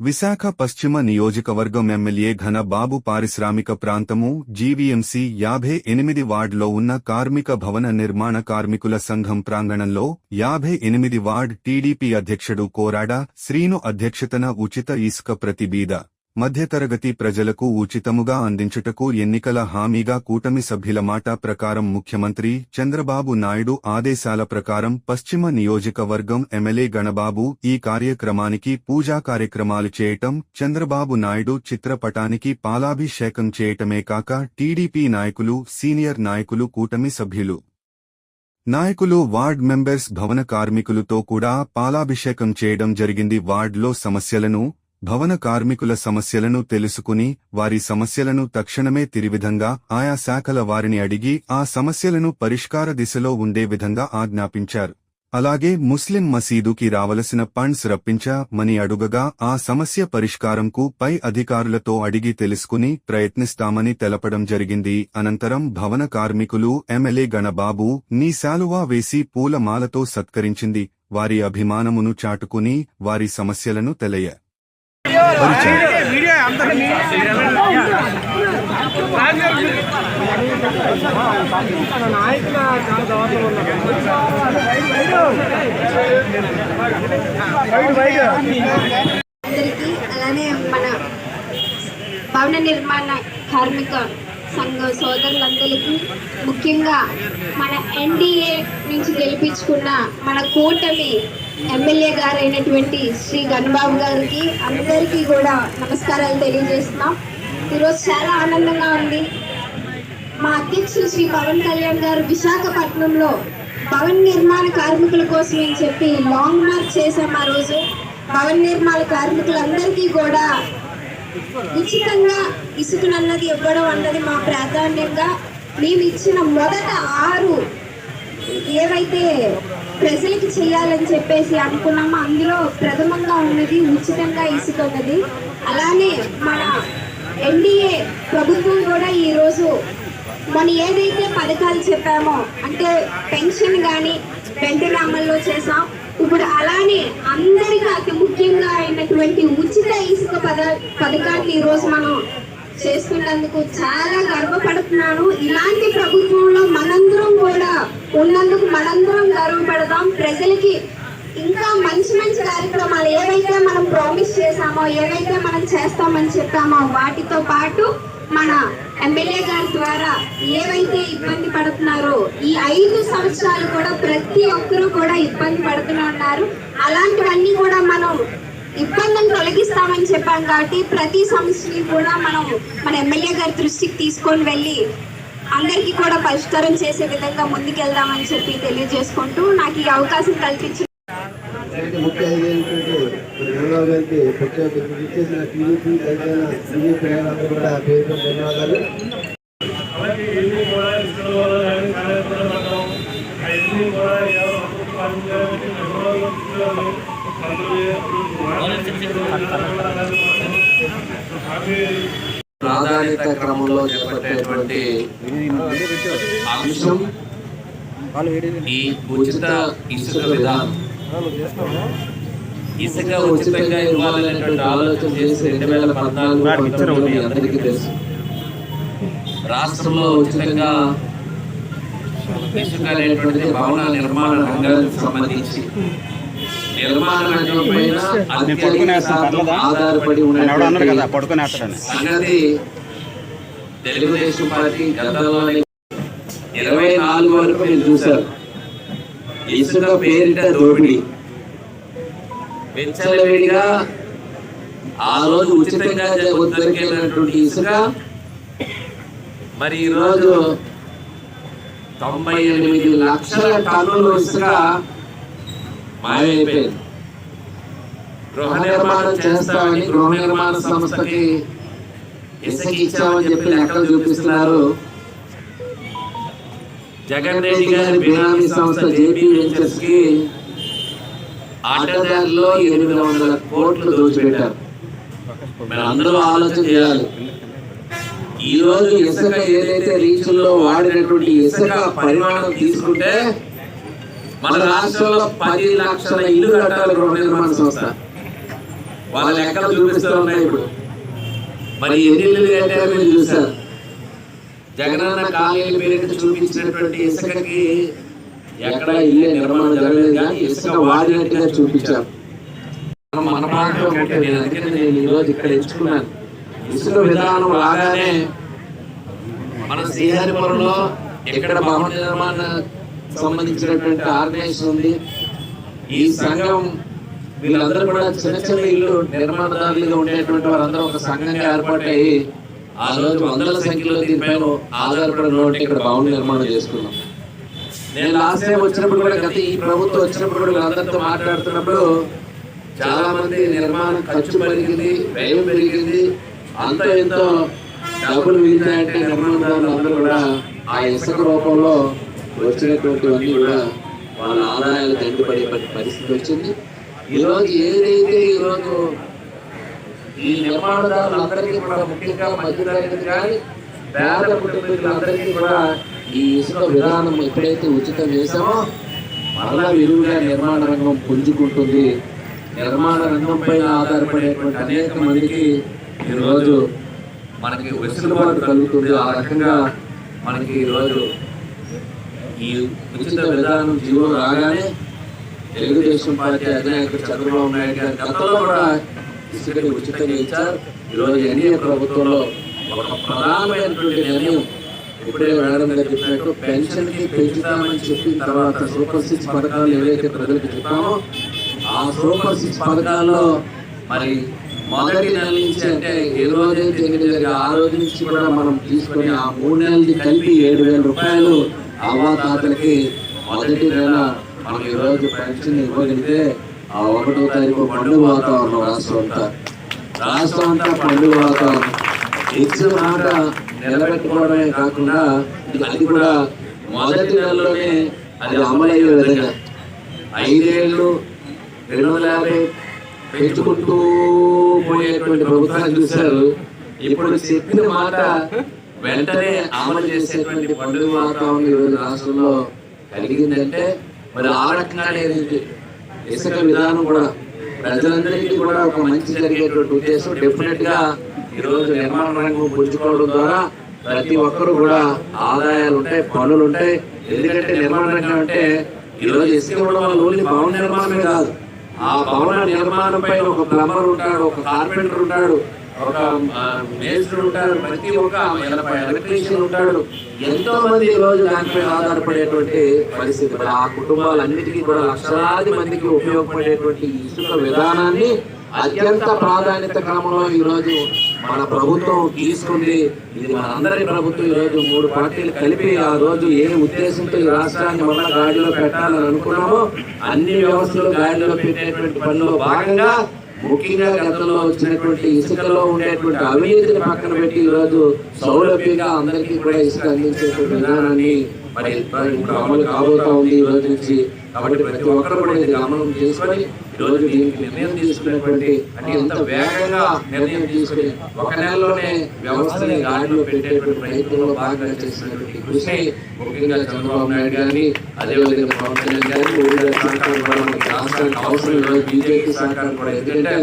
విశాఖ పశ్చిమ నియోజకవర్గం ఎమ్మెల్యే ఘన బాబు పారిశ్రామిక ప్రాంతము జీవీఎంసీ యాభై ఎనిమిది వార్డులో ఉన్న కార్మిక భవన నిర్మాణ కార్మికుల సంఘం ప్రాంగణంలో యాభై ఎనిమిది వార్డ్ టీడీపీ అధ్యక్షుడు కోరాడ శ్రీను అధ్యక్షతన ఉచిత ఇసుక ప్రతిబీద. మధ్యతరగతి ప్రజలకు ఉచితముగా అందించుటకు ఎన్నికల హామీగా కూటమి సభ్యుల మాట ప్రకారం ముఖ్యమంత్రి చంద్రబాబు నాయుడు ఆదేశాల ప్రకారం పశ్చిమ నియోజకవర్గం ఎమ్మెల్యే గణబాబు ఈ కార్యక్రమానికి పూజా కార్యక్రమాలు చేయటం చంద్రబాబు నాయుడు చిత్రపటానికి పాలాభిషేకం చేయటమే కాక టీడీపీ నాయకులు సీనియర్ నాయకులు కూటమి సభ్యులు. నాయకులు వార్డ్ మెంబర్స్ భవన కార్మికులతో కూడా పాలాభిషేకం చేయడం జరిగింది. వార్డులో సమస్యలను భవన కార్మికుల సమస్యలను తెలుసుకుని వారి సమస్యలను తక్షణమే తిరివిధంగా ఆయా శాఖల వారిని అడిగి ఆ సమస్యలను పరిష్కార దిశలో ఉండే విధంగా ఆజ్ఞాపించారు. అలాగే ముస్లిం మసీదుకి రావలసిన ఫండ్స్ రప్పించమని అడుగగా ఆ సమస్య పరిష్కారంకు పై అధికారులతో అడిగి తెలుసుకుని ప్రయత్నిస్తామని తెలపడం జరిగింది. అనంతరం భవన కార్మికులు ఎమ్మెల్యే గణబాబు నీ శాలువా వేసి పూలమాలతో సత్కరించింది. వారి అభిమానమును చాటుకుని వారి సమస్యలను తెలియ అందరికీ అలానే మన భవన నిర్మాణ కార్మిక సంఘ సోదరులందరికీ ముఖ్యంగా మన ఎన్డీఏ నుంచి గెలిపించుకున్న మన కూటమి ఎమ్మెల్యే గారు అయినటువంటి శ్రీ గణబాబు గారికి అందరికీ కూడా నమస్కారాలు తెలియజేస్తున్నాం. ఈరోజు చాలా ఆనందంగా ఉంది. మా అధ్యక్షులు శ్రీ పవన్ కళ్యాణ్ గారు విశాఖపట్నంలో పవన్ నిర్మాణ కార్మికుల కోసం అని చెప్పి లాంగ్ మార్చ్ చేశాం ఆ రోజు. భవన నిర్మాణ కార్మికులందరికీ కూడా ఉచితంగా ఇసుకనన్నది ఇవ్వడం అన్నది మా ప్రాధాన్యంగా. మేము ఇచ్చిన మొదట ఆరు ఏవైతే ప్రజలకి చేయాలని చెప్పేసి అనుకున్నాము? అందులో ప్రథమంగా ఉన్నది ఉచితంగా ఇసుక ఉన్నది అలానే మన ఎన్డీఏ ప్రభుత్వం కూడా ఈరోజు మనం ఏదైతే పథకాలు చెప్పామో అంటే పెన్షన్ కానీ వెంటనే అమల్లో చేసాం. ఇప్పుడు అలానే అందరికీ అతి ముఖ్యంగా అయినటువంటి ఉచిత ఇసుక పద పథకాన్ని ఈరోజు మనం చేస్తున్నందుకు చాలా గర్వపడుతున్నాను. ఇలాంటి ప్రభుత్వంలో మనందరం కూడా ఉన్నందుకు మనందరం ఉపయోగపడదాం. ప్రజలకి ఇంకా మంచి మంచి కార్యక్రమాలు ఏవైతే మనం ప్రామిస్ చేశామో ఏవైతే మనం చేస్తామని చెప్పామో వాటితో పాటు మన ఎమ్మెల్యే గారి ద్వారా ఏవైతే ఇబ్బంది పడుతున్నారో ఈ ఐదు సంవత్సరాలు కూడా ప్రతి ఒక్కరూ కూడా ఇబ్బంది పడుతూనే ఉన్నారు. అలాంటివన్నీ కూడా మనం ఇబ్బందిని తొలగిస్తామని చెప్పాం కాబట్టి ప్రతి సమస్యని కూడా మనం మన ఎమ్మెల్యే గారి దృష్టికి తీసుకొని వెళ్ళి అందరికీ కూడా పరిష్కారం చేసే విధంగా ముందుకెళ్దామని చెప్పి తెలియజేసుకుంటూ నాకు ఈ అవకాశం కల్పించిన ముఖ్య ఇచ్చేసిన టీడీపీ కూడా పేరు ధన్యవాదాలు. అవి ప్రాధాన్యత క్రమంలో చేపట్టేటువంటి అంశం ఈ ఉచిత ఇసుక విధానం. ఇసుక ఉచితంగా ఇవ్వాలనేటువంటి ఆలోచన చేసి రెండు వేల పద్నాలుగు అందరికీ తెలుసు. రాష్ట్రంలో ఉచితంగా ఇసుక అనేటువంటిది భవన నిర్మాణ రంగానికి సంబంధించి. నిర్మాణ ఆధారపడి అన్నాడు కదా ఉన్న పడుకునేస్తాడని సంగతి తెలుగుదేశం పార్టీ గతంలోనే ఇరవై నాలుగు వరకు మీరు చూశారు. ఇసుక పేరిట దోపిడీ. విచ్చలవిడిగా ఆ రోజు ఉచితంగా దొరికేటటువంటి ఇసుక మరి ఈరోజు తొంభై ఎనిమిది లక్షల టన్నులు ఇసుక మాయమైపోయింది గృహ నిర్మాణం చేస్తామని గృహ నిర్మాణ సంస్థకి ఇచ్చామని చెప్పి లెక్కలు చూపిస్తున్నారు. జగన్ రెడ్డి గారి బినామీ సంస్థ జేపీ వెంచర్స్కి ఆటదారిలో ఎనిమిది వందల కోట్లు దోచిపెట్టారు. మరి అందరూ ఆలోచన చేయాలి. ఈ రోజు ఇసుక ఏదైతే రీచుల్లో వాడినటువంటి ఇసుక పరిమాణం తీసుకుంటే మన రాష్ట్రంలో పది లక్షల ఇల్లు కట్టాలి గృహ నిర్మాణ సంస్థ. వాళ్ళ లెక్కలు చూపిస్తూ ఉన్నాయి ఇప్పుడు. మరి ఎన్ని ఇల్లు కట్టారో మీరు చూసారు జగనన్న కాలనీ పేరు చూపించినటువంటి ఇసుకకి ఎక్కడ ఇల్లే నిర్మాణం జరగలేదు కానీ ఇసుక వాడినట్టుగా చూపించారు. మనం ఉంటే నేను అందుకని నేను ఈ రోజు ఇక్కడ ఎంచుకున్నాను. ఇసుక విధానం రాగానే మన శ్రీహరిపురంలో ఎక్కడ భవన నిర్మాణ సంబంధించినటువంటి ఆర్గనైజేషన్ ఉంది. ఈ సంఘం వీళ్ళందరూ కూడా చిన్న చిన్న ఇల్లు నిర్మాణదారులుగా ఉండేటువంటి వారందరూ ఒక సంఘంగా ఏర్పాటయ్యి ఆ రోజు వందల సంఖ్యలో దీనిపైన ఆధారపడిన ఇక్కడ భవన నిర్మాణం చేసుకున్నాం. నేను లాస్ట్ టైం వచ్చినప్పుడు కూడా గత ఈ ప్రభుత్వం వచ్చినప్పుడు కూడా వీళ్ళందరితో మాట్లాడుతున్నప్పుడు చాలా మంది నిర్మాణం ఖర్చు పెరిగింది వ్యయం పెరిగింది. అంత ఎంతో డబ్బులు మిగిలినాయంటే నిర్మాణదారులు అందరూ కూడా ఆ ఇసుక రూపంలో వచ్చినటువంటివన్నీ కూడా వాళ్ళ ఆదాయాలు దండిపడే పరిస్థితి వచ్చింది. ఈరోజు ఏదైతే ఈరోజు ఈ నిర్మాణదారులందరికీ కూడా ముఖ్యంగా మధ్యతరగతి కానీ పేద కుటుంబీకులందరికీ కూడా ఈ ఇసుక విధానం ఎప్పుడైతే ఉచితం చేశామో మరలా విరువుగా నిర్మాణ రంగం పుంజుకుంటుంది. నిర్మాణ రంగం పైన ఆధారపడేటువంటి అనేక మందికి ఈరోజు మనకి వెసులుబాటు కలుగుతుంది. ఆ రకంగా మనకి ఈరోజు ఈ ఉచిత విధానం జీవో రాగానే తెలుగుదేశం పార్టీ అధినాయకుడు చంద్రబాబు నాయుడు గారు గతంలో కూడా ఇసుకని ఉచితంగా ఇచ్చారు. ఈరోజు ఎన్డీఏ ప్రభుత్వంలో ఒక ప్రధానమైనటువంటి నిర్ణయం ఇప్పుడే మేడం గారు చెప్పినట్టు పెన్షన్కి పెంచుతామని చెప్పిన తర్వాత సూపర్ సిక్స్ పథకాలు ఏవైతే ప్రజలకు చెప్పామో ఆ సూపర్ సిక్స్ పథకాల్లో మరి మొదటి నెల నుంచి అంటే ఏ రోజైతే ఎనిమిది ఆ రోజు నుంచి కూడా మనం తీసుకుని ఆ మూడు నెలలకి కలిపి ఏడు వేల రూపాయలు అవ్వాతాతలకి మొదటి నెల మనం ఈరోజు రోజు పెన్షన్ ఇవ్వగలిగితే ఆ ఒకటో తారీఖు పండుగ వాతావరణం రాష్ట్రం అంతా. రాష్ట్రం అంతా పండుగ వాతావరణం. ఇచ్చిన మాట నిలబెట్టుకోవడమే కాకుండా అది కూడా మొదటి నెలలోనే అది అమలయ్యే విధంగా. ఐదేళ్ళు రెండు వందల యాభై పెంచుకుంటూ పోయేటువంటి ప్రభుత్వాలు చూశారు. ఇప్పుడు చెప్పిన మాట వెంటనే అమలు చేసేటువంటి పండుగ వాతావరణం ఈరోజు రాష్ట్రంలో కలిగిందంటే మరి ఆ రకంగానే ఇసుక విధానం కూడా ప్రజలందరికీ కూడా ఒక మంచి జరిగేటువంటి ఉద్దేశం. డెఫినెట్గా ఈ రోజు నిర్మాణ రంగం పుంజుకోవడం ద్వారా ప్రతి ఒక్కరు కూడా ఆదాయాలు ఉంటాయి పనులు ఉంటాయి. ఎందుకంటే నిర్మాణ రంగం అంటే ఈ రోజు ఇసుక ఇవ్వడం వల్ల ఓన్లీ భవన నిర్మాణమే కాదు ఆ భవన నిర్మాణం పైన ఒక ప్లంబర్ ఉంటాడు ఒక కార్పెంటర్ ఉంటాడు ఒక మేస్త్రి ఉంటాడు ప్రతి ఒక్క ఎలక్ట్రీషియన్ ఉంటాడు. ఎంతో మంది ఈ రోజు దానిపై ఆధారపడేటువంటి పరిస్థితి. ఆ కుటుంబాలన్నిటికీ కూడా లక్షలాది మందికి ఉపయోగపడేటువంటి ఇసుక విధానాన్ని అత్యంత ప్రాధాన్యత క్రమంలో ఈ రోజు మన ప్రభుత్వం తీసుకుంది. ఇది మనందరి ప్రభుత్వం ఈ రోజు మూడు పార్టీలు కలిపి ఆ రోజు ఏ ఉద్దేశంతో ఈ రాష్ట్రాన్ని మళ్ళా గాడిలో పెట్టాలని అనుకున్నామో అన్ని వ్యవస్థలు గాడిలో పెట్టేటువంటి పనిలో భాగంగా ముఖ్యంగా గతంలో వచ్చినటువంటి ఇసుకలో ఉండేటువంటి అవినీతిని పక్కన పెట్టి ఈరోజు సౌలభ్యంగా అందరికీ కూడా ఇసుక అందించేటువంటి విధానాన్ని మరి ఇప్పుడు అమలు కాబోతా ఉంది ఈ రోజు నుంచి. కాబట్టి ప్రతి ఒక్కరు కూడా ఇది గమనం చేసుకొని ఈ రోజు దీనికి నిర్ణయం తీసుకున్నటువంటి అంటే ఎంత వేగంగా నిర్ణయం తీసుకుని ఒక నెలలోనే వ్యవస్థని గాడిలో పెట్టేటువంటి ప్రయత్నంలో భాగంగా చేసినటువంటి కృషి ముఖ్యంగా చంద్రబాబు నాయుడు గారిని అదేవిధంగా పవన్ కళ్యాణ్ గారిని ఊరిలో సహకారం కూడా మనకి రాష్ట్రానికి అవసరం ఈరోజు బీజేపీ సహకారం కూడా ఎందుకంటే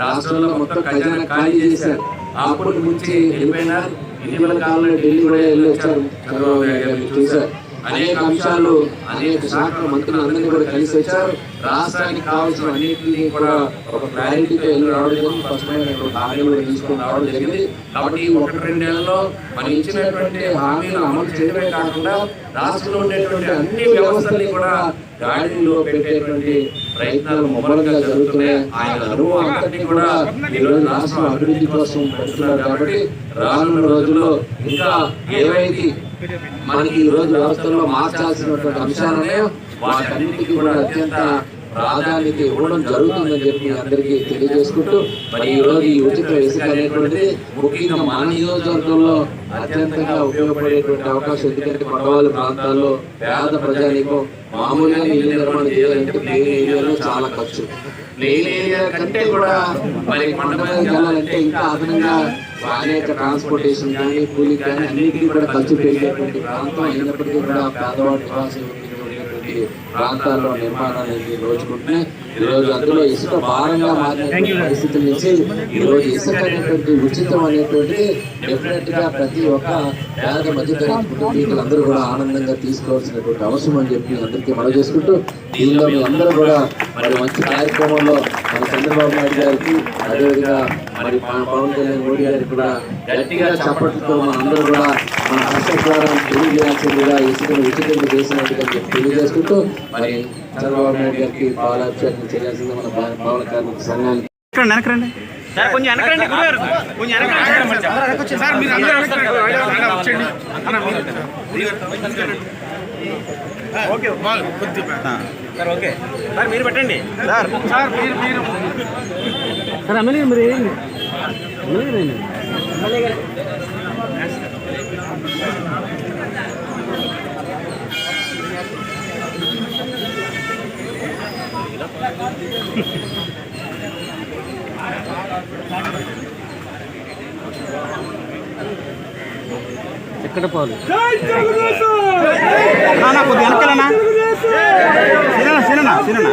రాష్ట్రంలో మొత్తం ఖజానా ఖాళీ చేశారు. అప్పటి నుంచి వెళ్ళిపోయినారు ఇటీవల కాలంలో ఢిల్లీ కూడా వెళ్ళి వచ్చారు చంద్రబాబు నాయుడు గారిని చూశారు. అనేక అంశాలు అనేక శాఖల మంత్రులు అందరినీ కూడా కలిసి వచ్చారు రాష్ట్రానికి కావాల్సిన అన్నింటినీ కూడా ఒక క్లారిటీతో వెళ్ళి రావడం జరిగింది స్పష్టమైనటువంటి హామీలు తీసుకొని రావడం జరిగింది. కాబట్టి ఒక ఒకటి రెండు మనం ఇచ్చినటువంటి హామీలు అమలు చేయడమే కాకుండా రాష్ట్రంలో ఉండేటువంటి అన్ని వ్యవస్థల్ని కూడా గాడిలో పెట్టేటువంటి ప్రయత్నాలు ముమ్మరంగా జరుగుతున్నాయి. ఆయన అనుభవం అంతటినీ కూడా ఈరోజు రాష్ట్రం అభివృద్ధి కోసం పెడుతున్నారు కాబట్టి రానున్న రోజుల్లో ఇంకా ఏవైతే మనకి ఈ రోజు వ్యవస్థలో మార్చాల్సినటువంటి అంశాలు ఉన్నాయో వాటన్నిటికీ కూడా అత్యంత ప్రాధాన్యత ఇవ్వడం జరుగుతుందని చెప్పి మీ అందరికీ తెలియజేసుకుంటూ మరి ఈ రోజు ఈ ఉచిత ఇసుక అనేటువంటిది ముఖ్యంగా మన నియోజకవర్గంలో అత్యంతంగా ఉపయోగపడేటువంటి అవకాశం. ఎందుకంటే కొండవాళ్ళ ప్రాంతాల్లో పేద ప్రజానికం మామూలుగా ఇల్లు నిర్మాణం చేయాలంటే ప్లేన్ ఏరియాలో చాలా ఖర్చు. ప్లేన్ ఏరియా కంటే కూడా మరి మీదకి వెళ్ళాలంటే ఇంకా అదనంగా అనేక ట్రాన్స్పోర్టేషన్ కానీ కూలింగ్ కానీ అన్నిటికీ కూడా ఖర్చు పెరిగేటువంటి ప్రాంతం అయినప్పటికీ కూడా పేదవాడి నివాసం ఉండేటువంటి ప్రాంతాల్లో నిర్మాణాన్ని అనేది రోజుకుంటున్నాయి? ఈ రోజు అందులో ఇసుక భారంగా మారిన పరిస్థితుల నుంచి ఈ రోజు ఇసుక అనేటువంటి ఉచితం అనేటువంటిది డెఫినెట్గా ప్రతి ఒక్క పేద మధ్యతరగతి కుటుంబీకులందరూ కూడా ఆనందంగా తీసుకోవాల్సినటువంటి అవసరం అని చెప్పి అందరికీ మనం చేసుకుంటూ దీనిలో మీ అందరూ కూడా మరి మంచి కార్యక్రమంలో మన చంద్రబాబు నాయుడు గారికి అదేవిధంగా మరి ప- పవన్ కళ్యాణ్ మోడీ గారికి కూడా గట్టిగా చప్పట్లతో మన అందరూ కూడా మన కష్టకాలం తెలియజేయాల్సిందిగా ఇసుకను ఉచితంగా చేసినట్టుగా తెలియజేసుకుంటూ మరి చంద్రబాబు నాయుడు గారికి పాలాభిషేకం చేయాల్సింది మన భవన కార్మిక సంఘానికి కొంచెం వెనకరండి కొంచెం వెనకరండి. సార్ మీరు అందరూ వచ్చండి ఓకే సార్ ఓకే సార్ మీరు పెట్టండి సార్ సార్ మీరు మీరు సార్ ఎమ్మెల్యే మీరు ఏంటి ఎక్కడ పోవాలి నా కొద్దిగా వెనకాలనా సిననా సిననా సిననా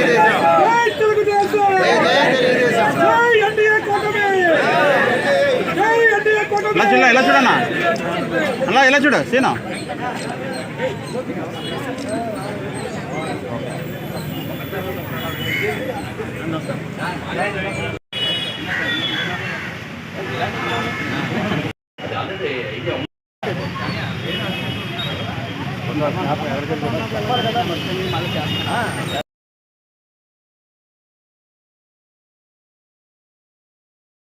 ఇలా చూడ ఇలా చూడన్నా అలా ఇలా చూడు సీనా